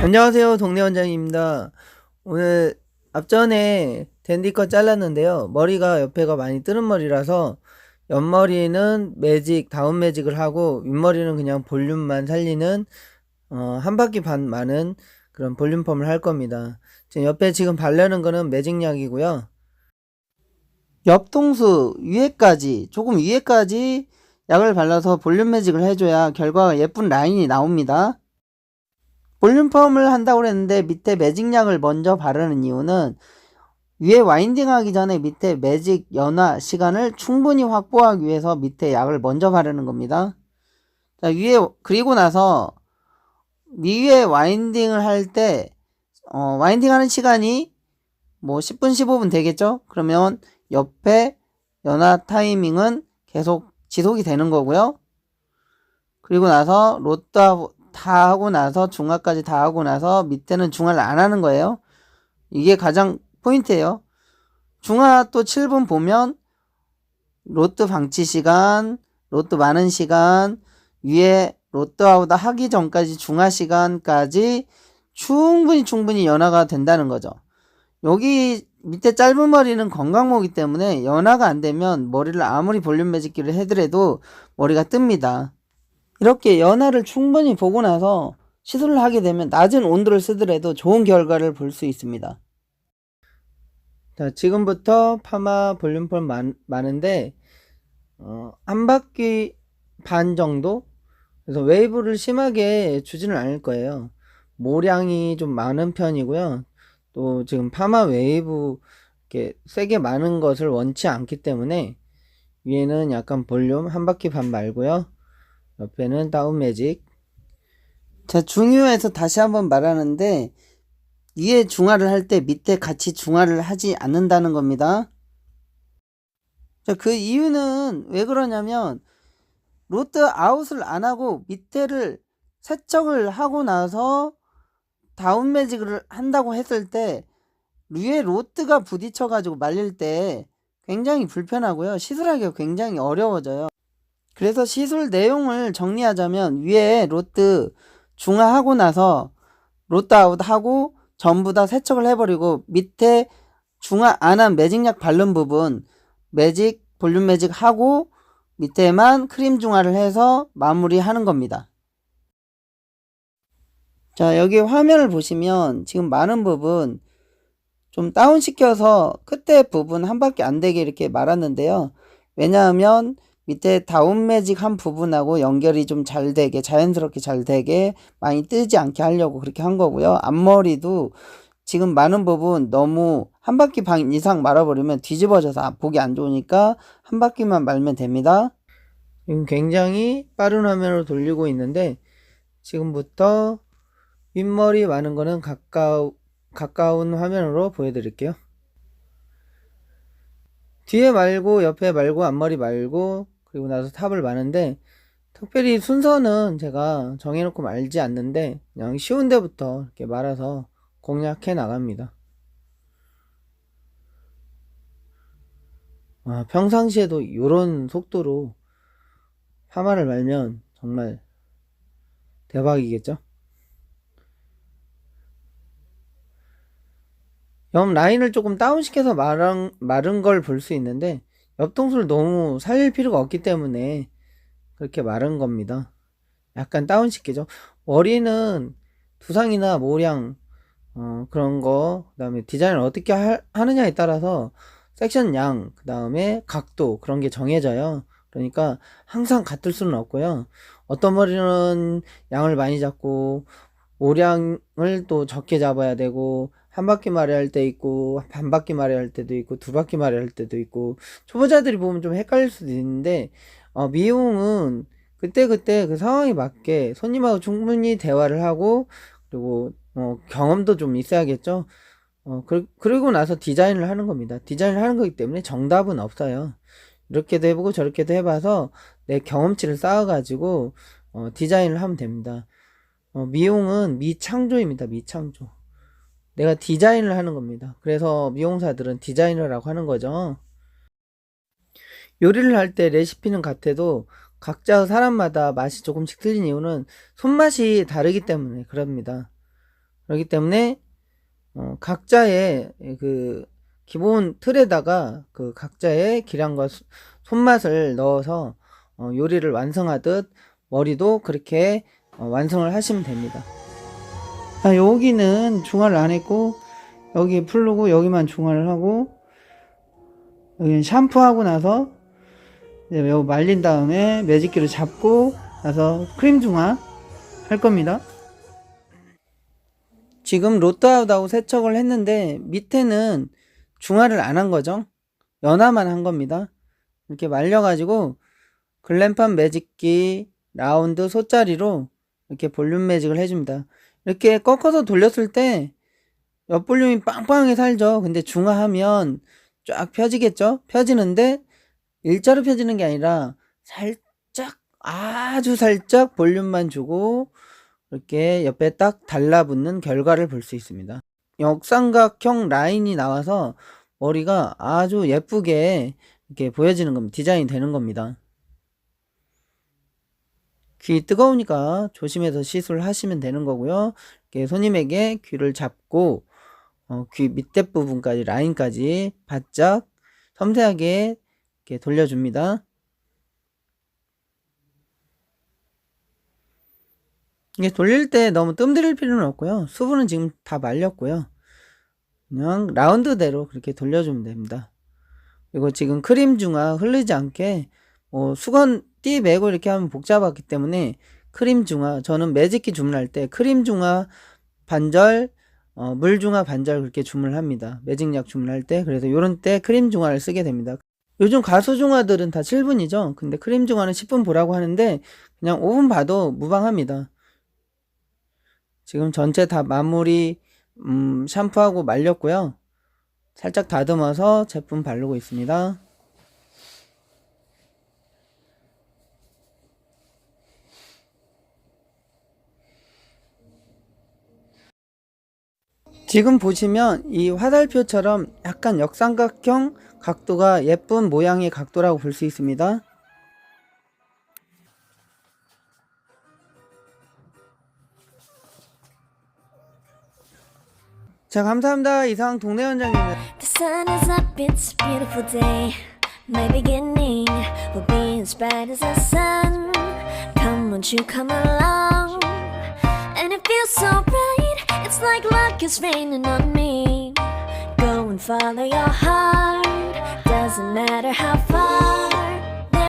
안녕하세요 동네 원장입니다. 오늘 앞전에 댄디 컷 잘랐는데요. 머리가 옆에가 많이 뜨는 머리라서 옆머리는 매직 다운 매직을 하고 윗머리는 그냥 볼륨만 살리는 어, 한 바퀴 반 많은 그런 볼륨 펌을 할 겁니다. 지금 옆에 지금 바르는 거는 매직약이고요. 옆통수 위에까지 조금 위에까지 약을 발라서 볼륨 매직을 해줘야 결과가 예쁜 라인이 나옵니다 볼륨 펌을 한다고 그랬는데 밑에 매직약을 먼저 바르는 이유는 위에 와인딩 하기 전에 밑에 매직 연화 시간을 충분히 확보하기 위해서 밑에 약을 먼저 바르는 겁니다. 자, 위에, 그리고 나서 위에 와인딩을 할 때, 어, 와인딩 하는 시간이 뭐 10분, 15분 되겠죠? 그러면 옆에 연화 타이밍은 계속 지속이 되는 거고요. 그리고 나서 로또 다 하고 나서 중화까지 다 하고 나서 밑에는 중화를 안 하는 거예요. 이게 가장 포인트예요. 중화 또 7분 보면 로또 방치 시간, 로또 많은 시간, 위에 로또 아웃 하기 전까지 중화 시간까지 충분히 충분히 연화가 된다는 거죠. 여기 밑에 짧은 머리는 건강모기 때문에 연화가 안 되면 머리를 아무리 볼륨 매직기를 해더라도 머리가 뜹니다. 이렇게 연화를 충분히 보고 나서 시술을 하게 되면 낮은 온도를 쓰더라도 좋은 결과를 볼 수 있습니다. 자, 지금부터 파마 볼륨펌 많, 많은데 어, 한 바퀴 반 정도 그래서 웨이브를 심하게 주지는 않을 거예요. 모량이 좀 많은 편이고요. 또 지금 파마 웨이브 이렇게 세게 많은 것을 원치 않기 때문에 위에는 약간 볼륨 한 바퀴 반 말고요. 옆에는 다운 매직. 자, 중요해서 다시 한번 말하는데, 위에 중화를 할 때 밑에 같이 중화를 하지 않는다는 겁니다. 자, 그 이유는 왜 그러냐면, 로트 아웃을 안 하고 밑에를 세척을 하고 나서 다운 매직을 한다고 했을 때, 위에 로트가 부딪혀 가지고 말릴 때 굉장히 불편하고요. 시술하기가 굉장히 어려워져요. 그래서 시술 내용을 정리하자면 위에 로트 중화하고 나서 로트 아웃 하고 전부 다 세척을 해버리고 밑에 중화 안 한 매직약 바른 부분 매직 볼륨 매직 하고 밑에만 크림 중화를 해서 마무리하는 겁니다. 자 여기 화면을 보시면 지금 많은 부분 좀 다운 시켜서 끝에 부분 한 바퀴 안 되게 이렇게 말았는데요. 왜냐하면 밑에 다운 매직 한 부분하고 연결이 좀 잘 되게 자연스럽게 잘 되게 많이 뜨지 않게 하려고 그렇게 한 거고요. 앞머리도 지금 많은 부분 너무 한 바퀴 반 이상 말아버리면 뒤집어져서 보기 안 좋으니까 한 바퀴만 말면 됩니다. 지금 굉장히 빠른 화면으로 돌리고 있는데 지금부터 윗머리 많은 거는 가까우, 가까운 화면으로 보여드릴게요. 뒤에 말고 옆에 말고 앞머리 말고 그리고 나서 탑을 마는데 특별히 순서는 제가 정해놓고 말지 않는데 그냥 쉬운 데부터 이렇게 말아서 공략해 나갑니다. 아, 평상시에도 이런 속도로 파마를 말면 정말 대박이겠죠? 옆 라인을 조금 다운시켜서 마른, 마른 걸 볼 수 있는데 옆통수를 너무 살릴 필요가 없기 때문에 그렇게 마른 겁니다. 약간 다운시키죠. 머리는 두상이나 모량 어, 그런 거, 그 다음에 디자인을 어떻게 하, 하느냐에 따라서 섹션 양, 그 다음에 각도 그런 게 정해져요. 그러니까 항상 같을 수는 없고요. 어떤 머리는 양을 많이 잡고 모량을 또 적게 잡아야 되고 한 바퀴 말이 할때 있고 반 바퀴 말이 할 때도 있고 두 바퀴 말이 할 때도 있고 초보자들이 보면 좀 헷갈릴 수도 있는데 어, 미용은 그때 그때 그 상황에 맞게 손님하고 충분히 대화를 하고 그리고 어, 경험도 좀 있어야겠죠. 어, 그, 그리고 나서 디자인을 하는 겁니다. 디자인을 하는 거기 때문에 정답은 없어요. 이렇게도 해보고 저렇게도 해봐서 내 경험치를 쌓아가지고 어, 디자인을 하면 됩니다. 어, 미용은 미창조입니다. 미창조. 내가 디자인을 하는 겁니다. 그래서 미용사들은 디자이너라고 하는 거죠. 요리를 할 때 레시피는 같아도 각자 사람마다 맛이 조금씩 틀린 이유는 손맛이 다르기 때문에 그럽니다. 그렇기 때문에 어, 각자의 그 기본 틀에다가 그 각자의 기량과 수- 손맛을 넣어서 어, 요리를 완성하듯 머리도 그렇게 어, 완성을 하시면 됩니다. 아, 여기는 중화를 안 했고 여기 풀르고 여기만 중화를 하고 여기는 샴푸하고 나서 이제 요 말린 다음에 매직기를 잡고 나서 크림 중화 할 겁니다. 지금 로또아웃하고 세척을 했는데 밑에는 중화를 안 한 거죠. 연화만 한 겁니다. 이렇게 말려가지고 글램판 매직기 라운드 소짜리로 이렇게 볼륨 매직을 해줍니다. 이렇게 꺾어서 돌렸을 때 옆볼륨이 빵빵하게 살죠. 근데 중화하면 쫙 펴지겠죠? 펴지는데 일자로 펴지는 게 아니라 살짝 아주 살짝 볼륨만 주고 이렇게 옆에 딱 달라붙는 결과를 볼 수 있습니다. 역삼각형 라인이 나와서 머리가 아주 예쁘게 이렇게 보여지는 겁니다. 디자인이 되는 겁니다. 귀 뜨거우니까 조심해서 시술을 하시면 되는 거고요. 손님에게 귀를 잡고 어, 귀 밑에 부분까지 라인까지 바짝 섬세하게 이렇게 돌려줍니다. 이게 돌릴 때 너무 뜸들일 필요는 없고요. 수분은 지금 다 말렸고요. 그냥 라운드대로 그렇게 돌려주면 됩니다. 그리고 지금 크림 중화 흐르지 않게 뭐 수건 띠 매고 이렇게 하면 복잡하기 때문에 크림 중화 저는 매직기 주문할 때 크림 중화 반절 어, 물 중화 반절 그렇게 주문을 합니다. 매직약 주문할 때 그래서 이런 때 크림 중화를 쓰게 됩니다. 요즘 가수 중화들은 다 7분이죠. 근데 크림 중화는 10분 보라고 하는데 그냥 5분 봐도 무방합니다. 지금 전체 다 마무리 음, 샴푸하고 말렸고요. 살짝 다듬어서 제품 바르고 있습니다. 지금 보시면 이 화살표처럼 약간 역삼각형 각도가 예쁜 모양의 각도라고 볼 수 있습니다. 자, 감사합니다. 이상 동네 원장님 like luck is raining on me. Go and follow your heart, doesn't matter how far.